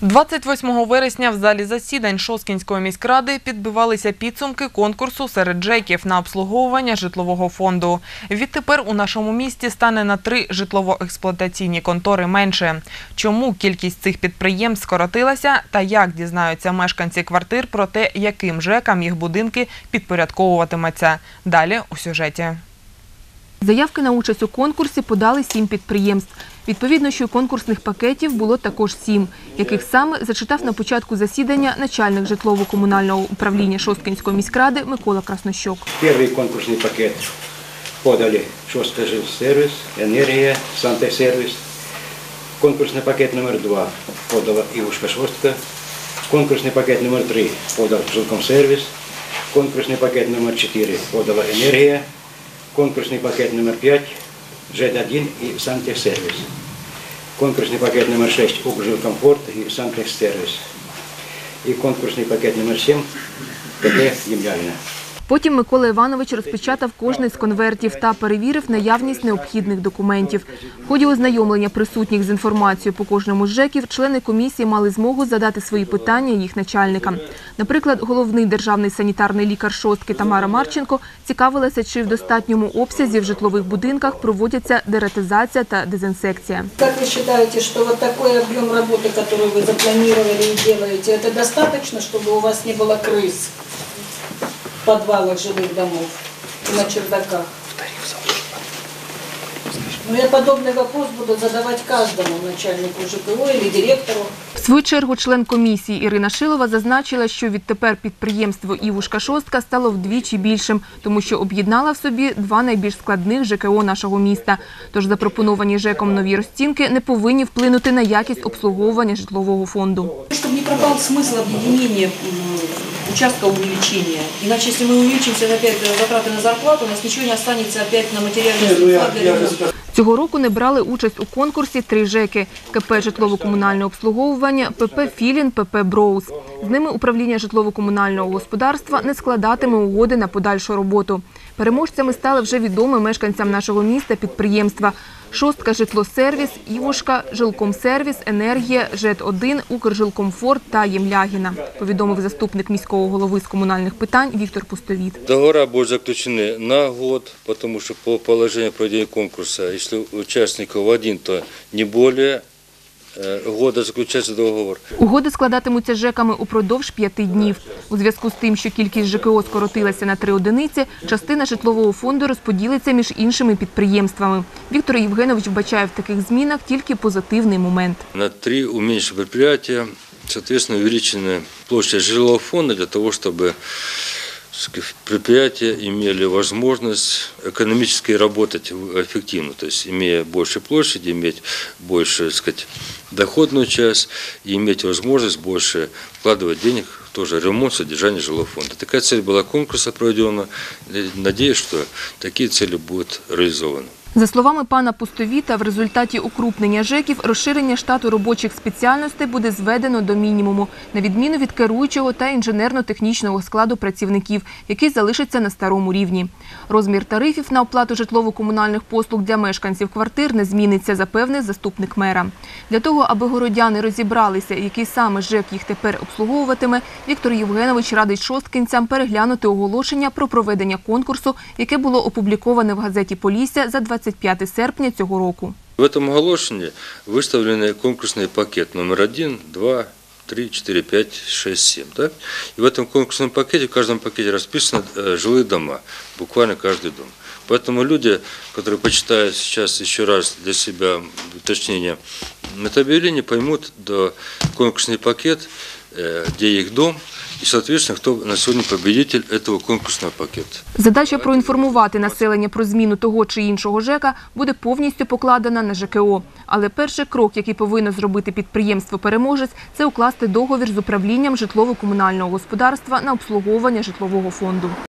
28 вересня в залі засідань Шоскінської міськради підбивалися підсумки конкурсу серед ЖЕКів на обслуговування житлового фонду. Відтепер у нашому місті стане на три житлово-експлуатаційні контори менше. Чому кількість цих підприємств скоротилася та як дізнаються мешканці квартир про те, яким ЖЕКам їх будинки підпорядковуватиметься. Далі у сюжеті. Заявки на участь у конкурсі подали сім підприємств. Відповідно, що й конкурсних пакетів було також сім, яких саме зачитав на початку засідання начальник житлово-комунального управління Шосткинської міськради Микола Краснощок. Первый конкурсный пакет подали Шостка жилсервис, Энергия, Сантехсервис. Конкурсный пакет номер два подала Ивушка Шостка. Конкурсный пакет номер три подал Жилкомсервис. Конкурсный пакет номер четыре подала Энергия. Конкурсный пакет номер пять ЖЭД-1 и Сантехсервис. Конкурсный пакет номер шесть Укржилкомфорт и Сантехсервис. И конкурсный пакет номер семь ПТ Емельяна. Потім Микола Іванович розпечатав кожний з конвертів та перевірив наявність необхідних документів. В ході ознайомлення присутніх з інформацією по кожному з ЖЕКів члени комісії мали змогу задати свої питання їх начальникам. Наприклад, головний державний санітарний лікар шостки Тамара Марченко цікавилася, чи в достатньому обсязі в житлових будинках проводяться дератизація та дезінсекція. Как вы считаете, что вот такой объем работы, который вы запланировали и делаете, это достаточно, чтобы у вас не было крыс в подвалах жилых домов и на чердаках? Ну, я подобный вопрос буду задавать каждому начальнику ЖКО или директору. В свою чергу член комісії Ірина Шилова зазначила, що відтепер підприємство «Івушка Шостка» стало вдвічі більшим, тому що об'єднала в собі два найбільш складних ЖКО нашого міста. Тож запропоновані ЖЕКом нові розцінки не повинні вплинути на якість обслуговування житлового фонду. Чтобы не пропал смысл объединения м, участка увеличения. Иначе, если мы увеличимся опять затраты на зарплату, у нас ничего не останется опять на материальные средства для ремонта. Цього року не брали участь у конкурсі три ЖЕКи – КП «Житлово-комунальне обслуговування», ПП «Філін», ПП «Броуз». З ними управління житлово-комунального господарства не складатиме угоди на подальшу роботу. Переможцями стали вже відомі мешканцям нашого міста підприємства «Шостка житлосервіс», «Івушка», «Жилкомсервіс», «Енергія», «ЖЕД-1», «Укржилкомфорт» та «Ємлягіна», повідомив заступник міського голови з комунальних питань Віктор Пустовіт. Договори будуть заключені на год, тому що по положенню проведення конкурсу, якщо учасників один, то не более э, года заключается договор. Угоди складатимуться з ЖЕКами упродовж п'яти днів. У зв'язку з тим, що кількість ЖКО скоротилася на три одиниці, частина житлового фонду розподілиться між іншими підприємствами. Віктор Євгенович вбачає в таких змінах тільки позитивний момент. На три уменьшенных предприятия, соответственно, увеличена площадь жилого фонда для того, чтобы сказать, предприятия имели возможность экономически работать эффективно, то есть имея больше площади, иметь больше так сказать, доходную часть и иметь возможность больше вкладывать денег в тоже ремонт, содержание жилого фонда. Такая цель была конкурса проведена. Надеюсь, что такие цели будут реализованы. За словами пана Пустовіта, в результаті укрупнення ЖЕКів розширення штату робочих спеціальностей буде зведено до мінімуму, на відміну від керуючого та інженерно-технічного складу працівників, який залишиться на старому рівні. Розмір тарифів на оплату житлово-комунальних послуг для мешканців квартир не зміниться, запевнив заступник мера. Для того, аби городяни розібралися, який саме ЖЕК їх тепер обслуговуватиме, Віктор Євгенович радить шосткинцям переглянути оголошення про проведення конкурсу, яке було опубліковане в газеті «Полісся» за 25 серпня цього року. В этом оголошении выставлены конкурсный пакет номер один, два, три, четыре, пять, шесть, семь. Так? И в этом конкурсном пакете, в каждом пакете расписаны э, жилые дома, буквально каждый дом. Поэтому люди, которые почитают сейчас еще раз для себя уточнение это объявление, поймут до конкурсный пакет, э, где их дом, и, соответственно, кто на сегодня победитель этого конкурсного пакета. Задача проінформувати населення про зміну того чи іншого ЖЕКа буде повністю покладена на ЖКО. Але перший крок, який повинно зробити підприємство-переможець, це укласти договір з управлінням житлово-комунального господарства на обслуговування житлового фонду.